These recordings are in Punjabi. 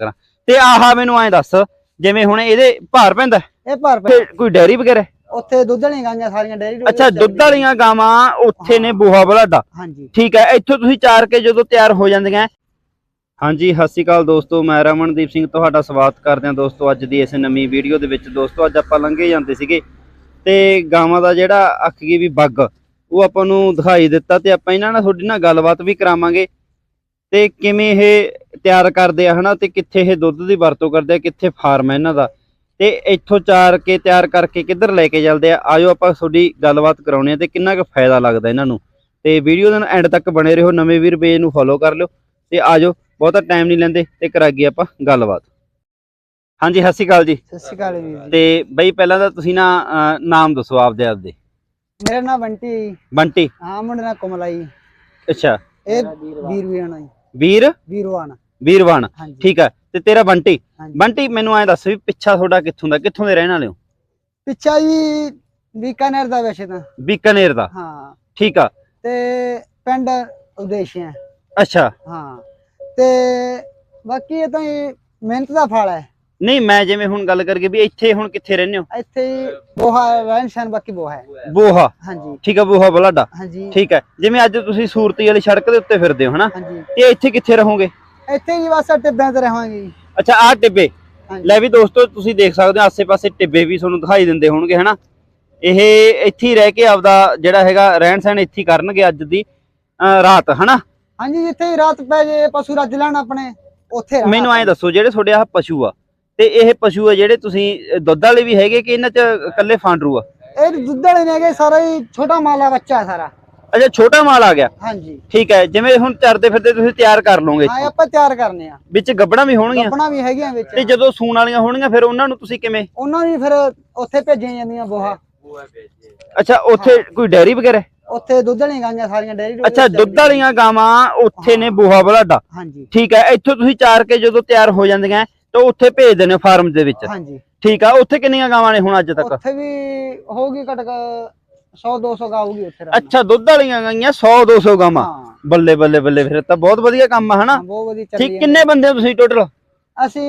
ਕਰਾਂ। ਤੇ ਆਹਾ ਮੈਨੂੰ ਐਂ ਦੱਸ ਜਿਵੇਂ ਹੁਣ ਇਹਦੇ ਭਾਰ ਪੈਂਦਾ ਇਹ ਭਰ ਪੈ ਕੋਈ ਡੈਰੀ ਵਗੈਰਾ? ਉੱਥੇ ਦੁੱਧ ਵਾਲੀਆਂ ਗਾਈਆਂ ਸਾਰੀਆਂ ਡੇਅਰੀ ਡੂਰੀ ਅੱਛਾ। ਦੁੱਧ ਵਾਲੀਆਂ ਗਾਵਾਂ ਉੱਥੇ ਨੇ ਬੋਹਾ ਬਲਾਡਾ। ਹਾਂਜੀ। ਠੀਕ ਹੈ ਇੱਥੋਂ ਤੁਸੀਂ ਚਾਰ ਕੇ ਜਦੋਂ ਤਿਆਰ ਹੋ ਜਾਂਦੀਆਂ। ਹਾਂਜੀ ਸਤਿ ਸ਼੍ਰੀ ਅਕਾਲ ਦੋਸਤੋ ਮੈਂ ਰਮਨਦੀਪ ਸਿੰਘ ਤੁਹਾਡਾ ਸਵਾਗਤ ਕਰਦੇ ਹਾਂ ਦੋਸਤੋ ਅੱਜ ਦੀ ਇਸ ਨਵੀਂ ਵੀਡੀਓ ਦੇ ਵਿੱਚ। ਦੋਸਤੋ ਅੱਜ ਆਪਾਂ ਲੰਘੇ ਜਾਂਦੇ ਸੀਗੇ ਤੇ ਗਾਵਾਂ ਦਾ ਜਿਹੜਾ ਅੱਖ ਗਈ ਵੀ ਬੱਗ ਉਹ ਆਪਾਂ ਨੂੰ ਦਿਖਾਈ ਦਿੱਤਾ ਤੇ ਆਪਾਂ ਇਹਨਾਂ ਨਾਲ ਤੁਹਾਡੀ ਨਾਲ ਗੱਲਬਾਤ ਵੀ ਕਰਾਵਾਂਗੇ। ਤੇ ਕਿਵੇਂ ਇਹ ਤਿਆਰ ਕਰਦੇ ਆ ਹਨਾ? ਤੇ ਕਿੱਥੇ ਇਹ ਦੁੱਧ ਦੀ ਵਰਤੋਂ ਕਰਦੇ ਆ ਕਿੱਥੇ ਫਾਰਮ ਹੈ ਇਹਨਾਂ ਦਾ? ਤੇ ਇੱਥੋਂ ਚਾਰ ਕੇ ਤਿਆਰ ਕਰਕੇ ਕਿੱਧਰ ਲੈ ਕੇ ਚੱਲਦੇ ਆ? ਆਜੋ ਆਪਾਂ ਤੁਹਾਡੀ ਗੱਲਬਾਤ ਕਰਾਉਣੇ ਆ ਤੇ ਕਿੰਨਾ ਕੁ ਫਾਇਦਾ ਲੱਗਦਾ ਇਹਨਾਂ ਨੂੰ? ਤੇ ਵੀਡੀਓ ਦੇ ਐਂਡ ਤੱਕ ਬਣੇ ਰਹੋ ਨਵੇਂ ਵੀਰ ਪੇਜ ਨੂੰ ਫੋਲੋ ਕਰ ਲਿਓ ਤੇ ਆਜੋ ਬਹੁਤਾ ਟਾਈਮ ਨਹੀਂ ਲੈਂਦੇ ਤੇ ਕਰਾਂਗੇ ਆਪਾਂ ਗੱਲਬਾਤ। ਹਾਂਜੀ ਸਤਿ ਸ਼੍ਰੀ ਅਕਾਲ ਜੀ। ਸਤਿ ਸ਼੍ਰੀ ਅਕਾਲ ਵੀਰ ਜੀ। ਤੇ ਬਈ ਪਹਿਲਾਂ ਤਾਂ ਤੁਸੀਂ ਨਾ ਅਹ, ਨਾਮ ਦੱਸੋ ਆਪਦੇ ਆਪਦੇ। ਮੇਰਾ ਨਾਮ ਬੰਟੀ ਬੰਟੀ ਹਾਂ ਮੁੰਡੇ ਨਾਲ ਕਮਲਾਈ। ਅੱਛਾ। ਇਹ ਵੀਰ ਵੀਰਾਣਾ ਜੀ। ਵੀਰ? ਵੀਰਵਾਨ। ਵੀਰਵਾਨ। ਹਾਂਜੀ। ਠੀਕ ਹੈ। ਤੇ ਤੇਰਾ ਬੰਟੀ? ਹਾਂਜੀ। ਬੰਟੀ ਮੈਨੂੰ ਐਂ ਦੱਸ ਵੀ ਪਿੱਛਾ ਤੁਹਾਡਾ ਕਿੱਥੋਂ ਦਾ ਕਿੱਥੋਂ ਦੇ ਰਹਿਣ ਵਾਲੇ ਹੋ? ਪਿੱਛਾ ਜੀ ਬੀਕਾਨੇਰ ਦਾ ਵੈਸੇ ਤਾਂ। ਬੀਕਾਨੇਰ ਦਾ। ਹਾਂ। ਠੀਕ ਆ। ਤੇ ਪਿੰਡ ਉਦੇਸ਼ੀਆ ਅੱਛਾ। ਹਾਂ। ਤੇ ਬਾਕੀ ਇਹ ਤਾਂ ਮਿਹਨਤ ਦਾ ਫਲ ਹੈ। ਨਹੀਂ ਮੈਂ ਜਿਵੇਂ ਹੁਣ ਗੱਲ ਕਰਕੇ ਵੀ ਇੱਥੇ ਹੁਣ ਕਿੱਥੇ ਰਹਿੰਦੇ ਹੋ? ਇੱਥੇ ਹੀ ਬੋਹਾ ਸਹਿਣ ਬਾਕੀ ਬੋਹਾ ਹੈ। ਬੋਹਾ? ਹਾਂਜੀ। ਠੀਕ ਆ ਬੋਹਾ ਬਲਾਡਾ? ਹਾਂਜੀ। ਠੀਕ ਹੈ। ਜਿਵੇਂ ਅੱਜ ਤੁਸੀਂ ਸੂਰਤੀ ਵਾਲੀ ਸੜਕ ਦੇ ਉੱਤੇ ਫਿਰਦੇ ਹੋ ਹਨਾ? ਤੇ ਇੱਥੇ ਕਿੱਥੇ ਰਹੋਗੇ? ਇੱਥੇ ਹੀ ਬਸ ਟਿੱਬਿਆਂ ਤੇ ਰਹਾਂਗੇ ਜੀ। ਅੱਛਾ ਆਹ ਟਿੱਬੇ। ਲੈ ਵੀ ਦੋਸਤੋ ਤੁਸੀਂ ਦੇਖ ਸਕਦੇ ਹੋ ਆਸੇ-ਪਾਸੇ ਟਿੱਬੇ ਵੀ ਤੁਹਾਨੂੰ ਦਿਖਾਈ ਦਿੰਦੇ ਹੋਣਗੇ ਹਨਾ? ਇਹ ਇੱਥੇ ਹੀ ਰਹਿ ਕੇ ਆਪਦਾ ਜਿਹੜਾ ਹੈਗਾ ਰਹਿਣ ਸਹਿਣ ਇੱਥੇ ਹੀ ਕਰਨਗੇ ਅੱਜ ਦੀ ਰਾਤ ਹਨਾ? ਹਾਂਜੀ ਜਿੱਥੇ ਹੀ ਰਾਤ ਪੈ ਜੇ ਪਸ਼ੂ ਰੱਜ ਲੈਣ ਆਪਣੇ ਉੱਥੇ ਮੈਨੂੰ ਐਂ ਦੱਸੋ ਜਿਹੜੇ ਤੁਹਾਡੇ ਆਹ ਪਸ਼ੂ ਆ ਤੇ ਇਹ ਪਸ਼ੂ ਆ ਜਿਹੜੇ ਤੁਸੀਂ ਦੁੱਧ ਵਾਲੇ ਵੀ ਹੈਗੇ ਕਿ ਇਹਨਾਂ ਚ ਇਕੱਲੇ ਫਾਂਡਰੂ ਆ? ਇਹ ਦੁੱਧ ਵਾਲੇ ਨੇ ਹੈਗੇ ਸਾਰਾ ਹੀ ਛੋਟਾ ਮਾਲਾ ਬੱਚਾ ਸਾਰਾ। ਅੱਛਾ ਛੋਟਾ ਮਾਲ ਆ ਗਿਆ? ਹਾਂਜੀ। ਠੀਕ ਹੈ ਜਿਵੇਂ ਹੁਣ ਚਰਦੇ ਫਿਰਦੇ ਤੁਸੀਂ ਤਿਆਰ ਕਰ ਲਓਗੇ ਹਾਂ ਆਪਾਂ ਤਿਆਰ ਕਰਨੇ ਆ। ਵਿੱਚ ਗੱਬੜਾਂ ਵੀ ਹੋਣਗੀਆਂ? ਗੱਪਣਾ ਵੀ ਹੈਗੀਆਂ ਤੇ ਵਿੱਚ ਜਦੋਂ ਸੂਣ ਵਾਲੀਆਂ ਹੋਣਗੀਆਂ ਫਿਰ ਉਹਨਾਂ ਨੂੰ ਤੁਸੀਂ ਕਿਵੇਂ? ਉਹਨਾਂ ਨੂੰ ਫਿਰ ਉੱਥੇ ਭੇਜੀਆਂ ਜਾਂਦੀਆਂ ਬੋਹਾ। ਅੱਛਾ ਉੱਥੇ ਕੋਈ ਡੈਰੀ ਵਗੈਰਾ? ਉੱਥੇ ਦੁੱਧ ਵਾਲੀਆਂ ਗਾਈਆਂ ਸਾਰੀਆਂ ਡੂਰੀ ਅੱਛਾ ਦੁੱਧ। ਵਾਲੀਆਂ ਗਾਵਾਂ ਉੱਥੇ ਨੇ ਬੋਹਾ ਬਲਾਡਾ? ਹਾਂਜੀ। ਠੀਕ ਹੈ ਇੱਥੋਂ ਤੁਸੀਂ ਚਾਰ ਕੇ ਜਦੋਂ ਤਿਆਰ ਹੋ ਜਾਂਦੀਆਂ ਤਾਂ ਉੱਥੇ ਭੇਜ ਦਿੰਦੇ ਹੋ ਫਾਰਮ ਦੇ ਵਿੱਚ। ਹਾਂਜੀ। ਠੀਕ ਆ ਉੱਥੇ ਕਿੰਨੀਆਂ ਗਾਵਾਂ ਨੇ ਹੁਣ ਅੱਜ ਤੱਕ? ਉੱਥੇ ਵੀ ਹੋਊਗੀ ਘਟ 100 200 ਗਾਊਗੀ ਉੱਥੇ ਰਾਤ। ਅੱਛਾ ਦੁੱਧ ਵਾਲੀਆਂ ਗਾਈਆਂ 100 200 ਗਾਵਾਂ? ਹਾਂ। ਬੱਲੇ ਬੱਲੇ ਬੱਲੇ ਫਿਰ ਤਾਂ ਬਹੁਤ ਵਧੀਆ ਕੰਮ ਆ ਹਨਾ? ਹਾਂ, ਬਹੁਤ ਵਧੀਆ ਚੱਲੀ ਠੀਕ ਕਿੰਨੇ ਬੰਦੇ ਹੋ ਤੁਸੀਂ ਟੋਟਲ ਅਸੀਂ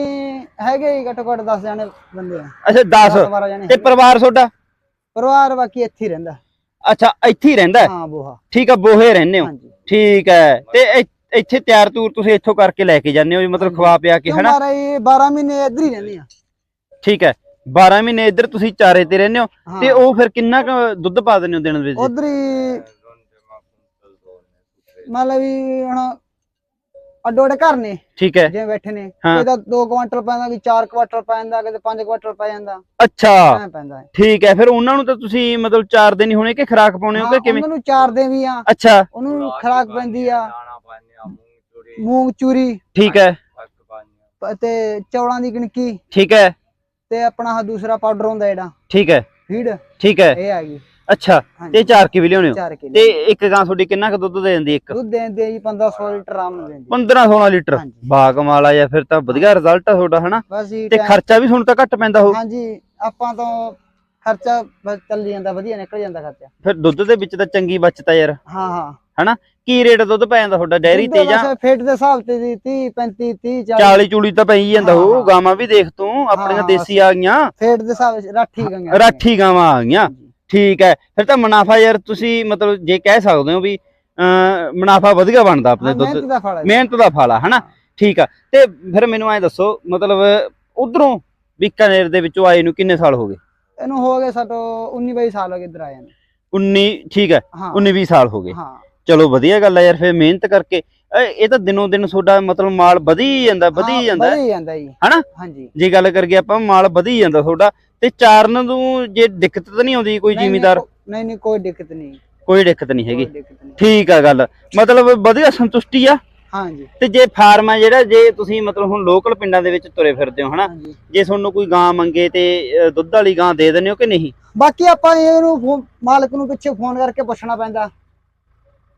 ਹੈਗੇ ਹੀ ਘੱਟੋ ਘੱਟ 10 ਜਾਣੇ ਬੰਦੇ ਆ। ਅੱਛਾ 10 12 ਜਾਣੇ ਤੇ ਹੈਗੇ। ਪਰਿਵਾਰ ਤੁਹਾਡਾ? ਪਰਿਵਾਰ ਬਾਕੀ ਇੱਥੇ ਹੀ ਰਹਿੰਦਾ। ਅੱਛਾ ਇੱਥੇ ਹੀ ਰਹਿੰਦਾ? ਹੈ? ਹਾਂ ਬੋਹਾ। ਠੀਕ ਆ ਬੋਹੇ ਰਹਿੰਦੇ ਹੋ। ਹਾਂਜੀ। ਠੀਕ ਹੈ ਤੇ ਇ- ਇੱਥੇ ਤਿਆਰ ਤੂਰ ਤੁਸੀਂ ਇੱਥੋਂ ਕਰਕੇ ਲੈ ਕੇ ਜਾਂਦੇ ਹੋ ਮਤਲਬ। ਖਵਾ ਪਿਆ ਕੇ ਹਨਾ? ਮਾਰਾ ਇਹ 12 ਮਹੀਨੇ ਇੱਧਰ ਹੀ ਰਹਿੰਦੇ ਆ। ਠੀਕ ਹੈ 12 ਮਹੀਨੇ ਇੱਧਰ ਤੁਸੀਂ ਚਾਰੇ ਤੇ ਰਹਿੰਦੇ ਹੋ ਹਾਂ। ਤੇ ਉਹ ਫਿਰ ਕਿੰਨਾ ਕੁ ਦੁੱਧ ਪਾ ਦਿੰਦੇ ਹੋ ਦਿਨ ਵਿੱਚ ਉਧਰ ਹੀ ਮਤਲਬ ਵੀ ਹੁਣ ਅੱਡੋ ਅੱਡ ਘਰ ਨੇ। ਠੀਕ ਹੈ। ਜਿਵੇਂ ਬੈਠੇ ਨੇ। ਹਾਂ। ਇਹਦਾ 2 ਕੁਆਂਟਲ ਪੈਂਦਾ ਕਿ 4 ਕੁਆਂਟਲ ਪੈ ਜਾਂਦਾ ਕਿਤੇ 5 ਕੁਆਂਟਲ ਪੈ ਜਾਂਦਾ। ਅੱਛਾ। ਐ ਪੈਂਦਾ ਹੈ। ਠੀਕ ਹੈ ਫਿਰ ਉਹਨਾਂ ਨੂੰ ਤਾਂ ਤੁਸੀਂ ਮਤਲਬ ਚਾਰ ਦਿਨ ਹੀ ਹੋਣੇ ਕਿ ਖਰਾਕ ਪਾਉਣੇ ਹੋ ਕਿਵੇਂ? ਉਹਨਾਂ ਨੂੰ ਚਾਰਦੇ ਵੀ ਆ। ਅੱਛਾ। ਉਹਨੂੰ ਖਰਾਕ ਪੈਂਦੀ ਆ ਮੂੰਗ ਚੂਰੀ। ਠੀਕ ਹੈ। ਪ- ਤੇ ਚੌਲਾਂ ਦੀ ਗਿਣਕੀ ਠੀਕ ਹੈ। ਤੇ ਆਪਣਾ ਆਹ ਦੂਸਰਾ ਪਾਊਡਰ ਹੁੰਦਾ ਜਿਹੜਾ। ਠੀਕ ਹੈ। ਫੀਡ। ਠੀਕ ਹੈ। ਇਹ ਆ ਗਈ। ਅੱਛਾ ਤੇ ਹਾਂਜੀ। ਚਾਰ ਕੇ ਵੀ ਲਿਆਉਣੇ ਹੋ? ਕਿਲੋ। ਤੇ ਇੱਕ ਗਾਂ ਤੁਹਾਡੀ ਕਿੰਨਾ ਕੁ ਦੁੱਧ ਦੇ ਦਿੰਦੀ ਇੱਕ? ਦੁੱਧ ਦੇਂਦੇ ਜੀ 1500 ਲੀਟਰ ਨਾਲ ਦਿੰਦੀ 15 16 ਲੀਟਰ। ਬਾ ਕਮਾਲ ਆ ਜਾਂ ਫਿਰ ਤਾਂ ਵਧੀਆ ਰਿਜ਼ਲਟ ਆ ਤੁਹਾਡਾ ਹਨਾ? ਤੇ ਖਰਚਾ ਵੀ ਤੁਹਾਨੂੰ ਤਾਂ ਘੱਟ ਪੈਂਦਾ ਹੋ ਹਾਂਜੀ ਆਪਾਂ ਤੋਂ ਖਰਚਾ ਚੱਲ ਜਾਂਦਾ ਵਧੀਆ ਨਿਕਲ ਜਾਂਦਾ ਖਰਚਾ। ਫਿਰ ਦੁੱਧ ਦੇ ਵਿੱਚ ਤਾਂ ਚੰਗੀ ਬਚਤ ਆ ਯਾਰ। ਹਾਂ ਹਾਂ। ਹਨਾ? ਕੀ ਰੇਟ ਦੁੱਧ ਪੈ ਜਾਂਦਾ ਤੁਹਾਡਾ? ਡੈਰੀ ਤੇ ਜਾਂ ਫੇਟ ਦੇ ਹਿਸਾਬ ਤੇ ਜੀ 30 35 30 40 40 ਚੂਲੀ ਤਾਂ ਪਈ ਜਾਂਦਾ ਹਾਂ, ਹੋ ਹਾਂ। ਗਾਵਾਂ ਵੀ ਦੇਖ ਤੂੰ ਆਪਣੀਆਂ ਦੇਸੀ ਆ ਗਈਆਂ। ਫੇਟ ਦੇ ਹਿਸਾਬ ਰਾਠੀ ਗੰਗਾ ਰਾਠੀ ਗਾਵਾਂ ਆ ਗਈਆਂ। ਠੀਕ ਹੈ। ਫਿਰ ਤਾਂ ਮੁਨਾਫਾ ਯਾਰ ਤੁਸੀਂ ਮਤਲਬ ਜੇ ਕਹਿ ਸਕਦੇ ਹੋ ਵੀ ਮੁਨਾਫਾ ਵਧੀਆ ਬਣਦਾ ਆਪਣੇ ਦੁੱਧ ਮਿਹਨਤ ਦਾ ਫਲ ਆ ਹਨਾ? ਠੀਕ ਆ। ਤੇ ਫਿਰ ਮੈਨੂੰ ਐ ਦੱਸੋ ਮਤਲਬ ਉਧਰੋਂ ਬੀਕਾਨੇਰ ਦੇ ਵਿੱਚੋਂ ਆਏ ਨੂੰ ਕਿੰਨੇ ਸਾਲ ਹੋ ਗਏ? ਇਹਨੂੰ ਹੋ ਗਏ ਸਾਡੋ 19 22 ਸਾਲ ਹੋ ਗਏ ਇੱਧਰ ਆਏ ਨੇ। 19 ਠੀਕ ਹੈ। ਹਾਂ। 19 20 ਸਾਲ ਹੋ ਗਏ। ਹਾਂ। ਚਲੋ ਵਧੀਆ ਗੱਲ ਆ ਯਾਰ ਫਿਰ ਮਿਹਨਤ ਕਰਕੇ। ਇਹ ਇਹ ਤਾਂ ਦਿਨੋਂ ਦਿਨ ਤੁਹਾਡਾ ਮਤਲਬ ਮਾਲ ਵਧੀ ਜਾਂਦਾ ਵਧੀ ਜਾਂਦਾ। ਵਧੀ ਜਾਂਦਾ ਜੀ। ਹਨਾ? ਹਾਂਜੀ। ਜੇ ਗੱਲ ਕਰੀਏ ਆਪਾਂ ਮਾਲ ਵਧੀ ਜਾਂਦਾ ਤੁਹਾਡਾ ਤੇ ਚਾਰਨ ਨੂੰ ਜੇ ਦਿੱਕਤ ਤਾਂ ਨਹੀਂ ਆਉਂਦੀ ਕੋਈ ਨਹੀਂ, ਨਹੀਂ, ਜ਼ਿਮੀਦਾਰ? ਕੋ- ਨਹੀਂ ਨਹੀਂ ਕੋਈ ਦਿੱਕਤ ਨਹੀਂ। ਕੋਈ ਦਿੱਕਤ ਨਹੀਂ ਹੈਗੀ। ਕੋਈ ਦਿੱਕਤ ਨਹੀਂ। ਠੀਕ ਆ ਗੱਲ। ਮਤਲਬ ਵਧੀਆ ਸੰਤੁਸ਼ਟੀ ਆ। ਹਾਂਜੀ। ਤੇ ਜੇ ਫਾਰਮ ਆ ਜਿਹੜਾ ਜੇ ਤੁਸੀਂ ਮਤਲਬ ਹੁਣ ਲੋਕਲ ਪਿੰਡਾਂ ਦੇ ਵਿੱਚ ਤੁਰੇ ਫਿਰਦੇ ਹੋ ਹਨਾ? ਹਾਂਜੀ। ਜੇ ਤੁਹਾਨੂੰ ਕੋਈ ਗਾਂ ਮੰਗੇ ਤੇ ਅ, ਦੁੱਧ ਵਾਲੀ ਗਾਂ ਦੇ ਦਿੰਦੇ ਹੋ ਕਿ ਨਹੀਂ? ਬਾਕੀ ਆਪਾਂ ਇਹਨੂੰ ਫੋ- ਮਾਲਕ ਨੂੰ ਪਿੱਛੇ ਫੋਨ ਕਰਕੇ ਪੁੱਛਣਾ ਪੈਂਦਾ।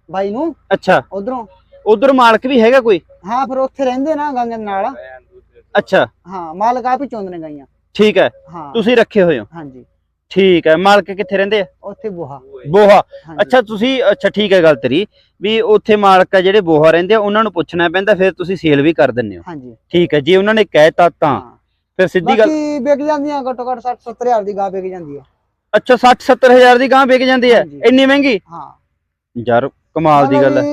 ਬਾਈ ਨੂੰ ਅੱਛਾ। ਉਧਰੋਂ। ਉਧਰ ਮਾਲਕ ਵੀ ਹੈਗਾ ਕੋਈ? ਹਾਂ ਫਿਰ ਉੱਥੇ ਰਹਿੰਦੇ ਨਾ ਗਾਂਗੇ ਨਾਲ। ਅੱਛਾ। ਹਾਂ ਮਾਲਕ ਆਪ ਹੀ ਚੁੰਦੇ ਨੇ ਗਾਈਆਂ। ਠੀਕ ਹੈ। ਤੁਸੀਂ ਰੱਖੇ ਹੋਏ ਹੋ। ਹਾਂਜੀ। ਠੀਕ ਹੈ। ਮਾਲਕ ਕਿੱਥੇ ਰਹਿੰਦੇ ਆ? ਉੱਥੇ ਬੋਹਾ। ਬੋਹਾ। ਅੱਛਾ ਤੁਸੀਂ ਅੱਛਾ ਠੀਕ ਹੈ ਗੱਲ ਤੇਰੀ ਵੀ ਉੱਥੇ ਮਾਲਕ ਆ ਜਿਹੜੇ ਬੋਹਾ ਰਹਿੰਦੇ ਆ ਉਹਨਾਂ ਨੂੰ ਪੁੱਛਣਾ ਪੈਂਦਾ ਫਿਰ ਤੁਸੀਂ ਸੇਲ ਵੀ ਕਰ ਦਿੰਦੇ ਹੋ। ਹਾਂਜੀ। ਠੀਕ ਹੈ। ਜੇ ਉਹਨਾਂ ਨੇ ਕਹਿਤਾ ਤਾਂ ਫਿਰ ਸਿੱਧੀ ਗੱਲ ਬਾਕੀ ਵਿਕ ਜਾਂਦੀਆਂ ਘੱਟੋ ਘੱਟ 60 70 ਹਜ਼ਾਰ ਦੀ ਗਾਂ ਵਿਕ ਜਾਂਦੀ ਹੈ। ਅੱਛਾ 60 70 ਹਜ਼ਾਰ ਦੀ ਗਾਂ ਵਿਕ ਜਾਂਦੀ ਹੈ। ਹਾਂਜੀ। ਇੰਨੀ ਮਹਿੰਗੀ? ਹਾਂ। ਯਾਰ ਕਮਾਲ ਦੀ ਗੱਲ ਹੈ।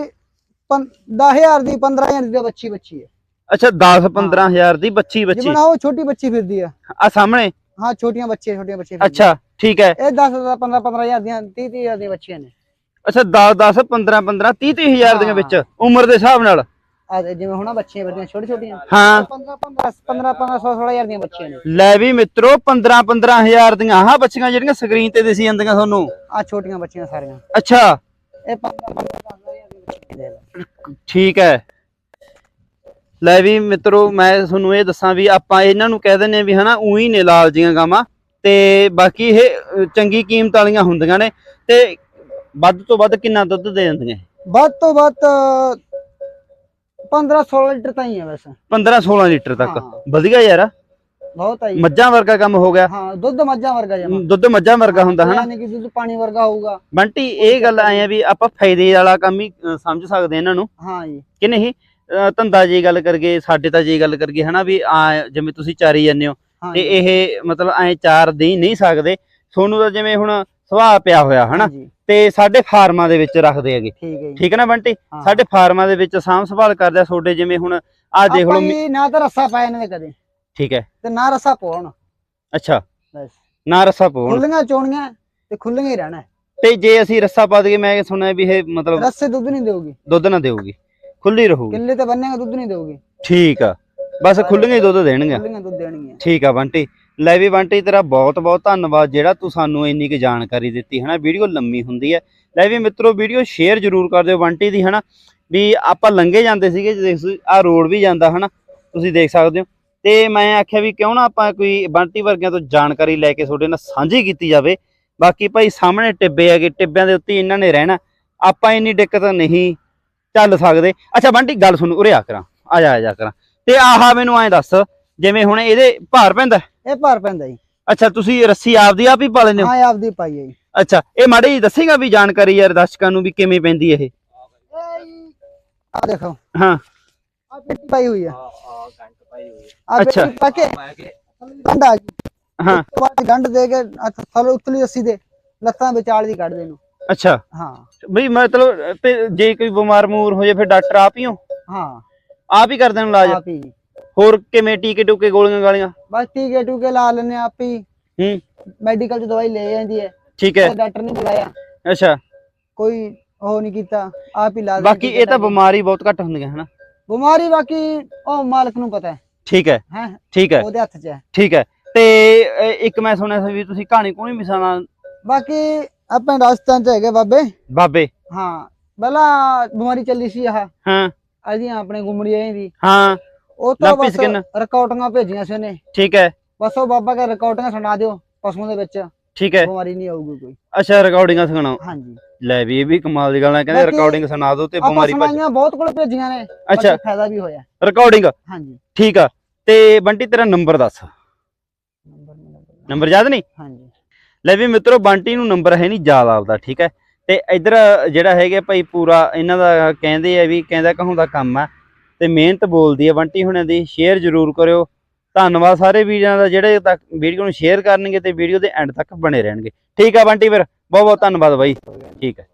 10000 ਦੀ 15000 ਦੀ ਬੱਚੀ ਬੱਚੀ ਹੈ। ਅੱਛਾ 10 15 ਹਜ਼ਾਰ ਦੀ ਬੱਚੀ ਬੱਚੀ। ਜਿਵੇਂ ਉਹ ਛੋਟੀ ਬੱਚੀ ਫਿਰਦੀ ਹੈ ਆ ਸਾਹਮਣੇ? ਹਾਂ ਛੋਟੀਆਂ ਬੱਚੀਆਂ ਛੋਟੀਆਂ ਬੱਚੀਆਂ ਫਿਰਦੀਆਂ। ਅੱਛਾ ਠੀਕ ਹੈ। ਇਹ 10 15 15000 ਦੀਆਂ 30 30000 ਦੀਆਂ ਬੱਚੀਆਂ ਨੇ। ਅੱਛਾ 10 10 15 15 30 30 ਹਜ਼ਾਰ ਦੀਆਂ ਵਿੱਚ ਉਮਰ ਦੇ ਹਿਸਾਬ ਨਾਲ। ਆ ਜਿਵੇਂ ਹੁਣ ਬੱਚੀਆਂ ਫਿਰਦੀਆਂ ਛੋਟੀ ਛੋਟੀਆਂ। ਹਾਂ। 15 15 15 15 16 16000 ਦੀਆਂ ਬੱਚੀਆਂ ਨੇ। ਲੈ ਵੀ ਮਿੱਤਰੋ 15 15 ਹਜ਼ਾਰ ਦੀਆਂ ਆਹ ਬੱਚੀਆਂ ਜਿਹੜੀਆਂ ਸਕਰੀਨ ਤੇ ਦਿਸੀ ਜਾਂਦੀਆਂ ਤੁਹਾਨੂੰ। ਆ ਛੋਟੀਆਂ ਬੱਚੀਆਂ ਸਾਰੀਆਂ। ਅੱਛਾ। ਇਹ 15 15 10000 ਦੀਆਂ ਬੱਚੀਆਂ ਦੇ ਲਓ। ਠੀਕ ਹੈ। ਲੈ ਵੀ ਮਿੱਤਰੋ ਮੈਂ ਤੁਹਾਨੂੰ ਇਹ ਦੱਸਾਂ ਵੀ ਆਪਾਂ ਇਹਨਾਂ ਨੂੰ ਕਹਿ ਦਿੰਨੇ ਵੀ ਹਨਾ ਉਹੀ ਨੇ ਲਾਲ ਜੀਆਂ ਗਾਵਾਂ। ਤੇ ਬਾਕੀ ਇਹ ਚੰਗੀ ਕੀਮਤ ਵਾਲੀਆਂ ਹੁੰਦੀਆਂ ਨੇ। ਤੇ ਵੱਧ ਤੋਂ ਵੱਧ ਕਿੰਨਾ ਦੁੱਧ ਦੇ ਦਿੰਦੀਆਂ? ਵੱਧ ਤੋਂ ਵੱਧ 15 16 ਲੀਟਰ ਤਾਂ ਹੀ ਹੈ ਵੈਸੇ 15 16 ਲੀਟਰ ਤੱਕ। ਵਧੀਆ ਯਾਰ। ਬਹੁਤ ਹੈ ਜੀ। ਮੱਝਾਂ ਵਰਗਾ ਕੰਮ ਹੋ ਗਿਆ। ਹਾਂ ਦੁੱਧ ਮੱਝਾਂ ਵਰਗਾ ਜਮਾ ਦੁੱਧ ਮੱਝਾਂ ਵਰਗਾ ਹੁੰਦਾ ਹਨਾ? ਯਾਨੀ ਕਿ ਦੁੱਧ ਪਾਣੀ ਵਰਗਾ ਹੋਊਗਾ। ਬੰਟੀ ਇਹ ਗੱਲ ਆਏ ਆ ਵੀ ਆਪਾਂ ਫਾਇਦੇ ਵਾਲਾ ਕੰਮ ਹੀ ਅ, ਸਮਝ ਸਕਦੇ ਇਹਨਾਂ ਨੂੰ। ਹਾਂ ਜੀ। ਕਿ ਨਹੀਂ? ਅ, ਧੰਦਾ ਜੀ ਗੱਲ ਕਰਗੇ ਸਾਡੇ ਤਾਂ ਜੀ ਗੱਲ ਕਰਗੇ ਹਨਾ ਵੀ ਆ ਜਿਵੇਂ ਤੁਸੀਂ ਚਾਰੀ ਜਾਂਦੇ ਹੋ ਹਾਂ ਤੇ ਜੀ, ਇਹ ਮਤਲਬ ਐ ਚਾਰ ਦੇ ਹੀ ਨਹੀਂ ਸਕਦੇ। ਤੁਹਾਨੂੰ ਤਾਂ ਜਿਵੇਂ ਹੁਣ ਸੁਭਾਅ ਪਿਆ ਹੋਇਆ ਹਨਾ? ਜੀ, ਤੇ ਸਾਡੇ ਫਾਰਮਾਂ ਦੇ ਵਿੱਚ ਰੱਖਦੇ ਹੈਗੇ। ਠੀਕ ਹੈ ਜੀ। ਠੀਕ ਹੈ ਨਾ ਬੰਟੀ? ਹਾਂ। ਸਾਡੇ ਫਾਰਮਾਂ ਦੇ ਵਿੱਚ ਸਾਂਭ ਸੰਭਾਲ ਕਰਦੇ ਆ ਤੁਹਾਡੇ ਜਿਵੇਂ ਹੁਣ ਆ ਦੇਖ ਲਓ ਆਪਾਂ ਮੀ- ਜੀ ਨਾ ਤਾਂ ਰੱਸਾ ਪਾਇਆ ਇਹਨਾਂ ਦੇ ਕਦੇ। ਠੀਕ ਹੈ। ਤੇ ਨਾ ਰੱਸਾ ਪਾਉਣ। ਅੱਛਾ। ਬਸ। ਨਾ ਰੱਸਾ ਪਾਉਣ। ਖੁੱਲੀਆਂ ਚੋਣੀਆਂ ਤੇ ਖੁੱਲੀਆਂ ਹੀ ਰਹਿਣਾ ਤੇ ਜੇ ਅਸੀਂ ਰੱਸਾ ਪਾ ਦਈਏ ਮੈਂ ਸੁਣਿਆ ਵੀ ਇਹ ਮਤਲਬ ਰੱਸੇ ਦੁੱਧ ਨਹੀਂ ਦੇਊਗੀ ਦੁੱਧ ਨਾ ਦੇਊਗੀ ਖੁੱਲੀ ਰਹੂਗੀ। ਕਿੱਲੇ ਤੇ ਬੰਨੇਗਾ ਦੁੱਧ ਨਹੀਂ ਦੇਊਗੀ ਠੀਕ ਆ। ਬਸ ਖੁੱਲੀਆਂ ਹੀ ਦੁੱਧ ਦੇਣਗੇ ਖੁੱਲੀਆਂ ਦੁੱਧ ਦੇਣਗੀਆਂ। ਠੀਕ ਆ ਬੰਟੀ। ਲੈ ਵੀ ਬੰਟੀ ਤੇਰਾ ਬਹੁਤ ਬਹੁਤ ਧੰਨਵਾਦ ਜਿਹੜਾ ਤੂੰ ਸਾਨੂੰ ਇੰਨੀ ਕੁ ਜਾਣਕਾਰੀ ਦਿੱਤੀ ਹਨਾ? ਵੀਡੀਓ ਲੰਮੀ ਹੁੰਦੀ ਹੈ। ਲੈ ਵੀ ਮਿੱਤਰੋ ਵੀਡੀਓ ਸ਼ੇਅਰ ਜ਼ਰੂਰ ਕਰ ਦਿਓ ਬੰਟੀ ਦੀ ਹਨਾ? ਵੀ ਆਪਾਂ ਲੰਘੇ ਜਾਂਦੇ ਸੀਗੇ ਆ ਰੋਡ ਵੀ ਜਾਂਦਾ ਹਨਾ? ਤੁਸੀਂ ਦੇਖ ਸਕਦੇ ਹੋ। ਤੇ ਮੈਂ ਆਖਿਆ ਵੀ ਕਿਉਂ ਨਾ ਆਪਾਂ ਕੋਈ ਬੰਟੀ ਵਰਗਿਆਂ ਤੋਂ ਜਾਣਕਾਰੀ ਲੈ ਕੇ ਤੁਹਾਡੇ ਨਾਲ ਸਾਂਝੀ ਕੀਤੀ ਜਾਵੇ। ਬਾਕੀ ਭਾਈ ਸਾਹਮਣੇ ਟਿੱਬੇ ਹੈਗੇ ਟਿੱਬਿਆਂ ਦੇ ਉੱਤੇ ਇਹਨਾਂ ਨੇ ਰਹਿਣਾ। ਆਪਾਂ ਇੰਨੀ ਦਿੱਕਤ ਨਹੀਂ ਚੱਲ ਸਕਦੇ। ਅੱਛਾ ਬੰਟੀ ਗੱਲ ਸੁਣ ਉਰੇ ਆ ਕਰਾਂ। ਆ ਜਾ ਆ ਜਾ ਕਰਾਂ। ਤੇ ਆਹਾ ਮੈਨੂੰ ਐਂ ਦੱਸ ਜਿਵੇਂ ਹੁਣ ਇਹਦੇ ਭਾਰ ਪੈਂਦਾ ਇਹ ਭਾਰ ਪੈਂਦਾ ਜੀ। ਅੱਛਾ ਤੁਸੀਂ ਰੱਸੀ ਆਪਦੀ ਆਪ ਹੀ ਪਾ ਲੈਂਦੇ ਹੋ? ਹਾਂ ਆਪਦੀ ਪਾਈ ਹੈ ਜੀ। ਅੱਛਾ ਇਹ ਮਾੜੀ ਜੀ ਦੱਸੇਗਾ ਵੀ ਜਾਣਕਾਰੀ ਯਾਰ ਦਰਸ਼ਕਾਂ ਨੂੰ ਵੀ ਕਿਵੇਂ ਪੈਂਦੀ ਇਹ? ਆ ਦੇਖੋ। ਹਾਂ। ਆ ਪੇਟੀ ਪਾਈ ਹੋਈ ਹੈ। ਆ ਅੱਛਾ। ਪਾ ਕੇ। ਗਈ। ਹਾਂ। ਬਾਅਦ ਗੰਢ ਦੇ ਕੇ ਥੱਲੇ ਉਤਲੀ ਰੱਸੀ ਦੇ ਲੱਤਾਂ ਵਿਚਾਲ ਦੀ ਕੱਢ ਦੇ ਨੂੰ ਅੱਛਾ। ਹਾਂ। ਬਈ ਮਤਲਬ ਤੇ ਜੇ ਕੋਈ ਬਿਮਾਰ ਮੂਰ ਹੋ ਜਾਏ ਫਿਰ ਡਾਕਟਰ ਆਪ ਹੀ ਹੋ? ਹਾਂ। ਆਪ ਹੀ ਕਰਦੇ ਨੇ ਇਲਾਜ? ਆਪ ਹੀ। ਜੀ। ਹੋਰ ਕਿਵੇਂ ਟੀਕੇ ਟੂਕੇ ਗੋਲੀਆਂ ਗਾਲੀਆਂ? ਬਸ ਟੀਕੇ ਟੂਕੇ ਲਾ ਲੈਨੇ ਆਪ ਹੀ। ਹੂੰ। ਮੈਡੀਕਲ ਚ ਦਵਾਈ ਲੈ ਜਾਂਦੀ ਹੈ। ਠੀਕ ਹੈ। ਡਾਕਟਰ ਨੇ ਬੁਲਾਇਆ। ਅੱਛਾ। ਕੋਈ ਉਹ ਨਹੀਂ ਕੀਤਾ। ਆਪ ਹੀ ਲਾ ਬਾਕੀ ਇਹ ਤਾਂ ਬਿਮਾਰੀ ਬਹੁਤ ਘੱਟ ਹੁੰਦੀਆਂ ਹਨਾ? ਬਿਮਾਰੀ ਬਾਕੀ ਉਹ ਮਾਲਕ ਨੂੰ ਪਤਾ ਹੈ। ਠੀਕ ਹੈ ਹੈ? ਠੀਕ ਹੈ। ਉਹਦੇ ਹੱਥ 'ਚ ਹੈ। ਠੀਕ ਹੈ। ਤੇ ਇੱਕ ਮੈਂ ਸੁਣਿਆ ਸੀ ਵੀ ਤੁਸੀਂ ਕਹਾਣੀ ਕੋਣੀ ਮਿਸਾਣਾ ਬਾਕੀ ਆਪਣੇ ਰਾਜਸਥਾਨ 'ਚ ਹੈਗੇ ਬਾਬੇ। ਬਾਬੇ। ਹਾਂ ਪਹਿਲਾਂ ਬਿਮਾਰੀ ਚੱਲੀ ਸੀ ਆਹ। ਹਾਂ। ਅਜੀਆਂ ਆਪਣੇ ਗੁੰਮੜੀਆਂ ਦੀ। ਹਾਂ। ਉਹ ਤੋਂ ਲਾਪੀ ਬਸ। ਰਿਕਾਰਡਿੰਗਾਂ ਭੇਜੀਆਂ ਸੀ ਉਹਨੇ। ਠੀਕ ਹੈ। ਬਸ ਉਹ ਬਾਬਾ ਕੇ ਰਿਕਾਰਡਿੰਗਾਂ ਸੁਣਾ ਦਿਓ ਪਸ਼ੂਆਂ ਦੇ ਵਿੱਚ। ਠੀਕ ਹੈ। ਬਿਮਾਰੀ ਨਹੀਂ ਆਊਗੀ ਕੋਈ। ਅੱਛਾ ਰਿਕਾਰਡਿੰਗਾਂ ਸੁਣਾਓ। ਹਾਂਜੀ। ਲੈ ਵੀ ਇਹ ਵੀ ਕਮਾਲ ਦੀ ਗੱਲ ਹੈ। ਕਹਿੰਦੇ ਬਾਕੀ ਰਿਕਾਰਡਿੰਗ ਸੁਣਾ ਦਿਓ ਤੇ ਆਪਾਂ ਬਿਮਾਰੀ ਭੱਜ ਸੁਣਾਈਆਂ ਬਹੁਤ ਕੋਲ ਭੇਜੀਆਂ ਨੇ। ਅੱਛਾ। ਫਾਇਦਾ ਵੀ ਹੋਇਆ। ਰਿਕਾਰਡਿੰਗ। ਹਾਂਜੀ। ਠੀਕ ਆ। ਤੇ ਬੰਟੀ ਤੇਰਾ ਨੰਬਰ ਦੱਸ। ਨੰਬਰ ਯਾਦ ਨਹੀਂ? ਹਾਂਜੀ। ਲੈ ਵੀ ਮਿੱਤਰੋ ਬੰਟੀ ਨੂੰ ਨੰਬਰ ਹੈ ਨਹੀਂ ਯਾਦ ਆਪਦਾ ਠੀਕ ਹੈ? ਤੇ ਇਧਰ ਜਿਹੜਾ ਹੈਗਾ ਭਾਈ ਪੂਰਾ ਇਹਨਾਂ ਦਾ ਕਹਿੰਦੇ ਆ ਵੀ ਕਹਿੰਦਾ ਕਹਾਉਂਦਾ ਕੰਮ ਆ ਤੇ ਮਿਹਨਤ ਬੋਲਦੀ ਹੈ ਬੰਟੀ ਹੁਣਾਂ ਦੀ ਸ਼ੇਅਰ ਜ਼ਰੂਰ ਕਰਿਓ। ਧੰਨਵਾਦ ਸਾਰੇ ਵੀਰਾਂ ਦਾ ਜਿਹੜੇ ਤੱਕ ਵੀਡੀਓ ਨੂੰ ਸ਼ੇਅਰ ਕਰਨਗੇ ਤੇ ਵੀਡੀਓ ਦੇ ਐਂਡ ਤੱਕ ਬਣੇ ਰਹਿਣਗੇ। ਠੀਕ ਆ ਬੰਟੀ ਫਿਰ ਬਹੁਤ ਬਹੁਤ ਧੰਨਵਾਦ ਬਾਈ। ਠੀਕ ਹੈ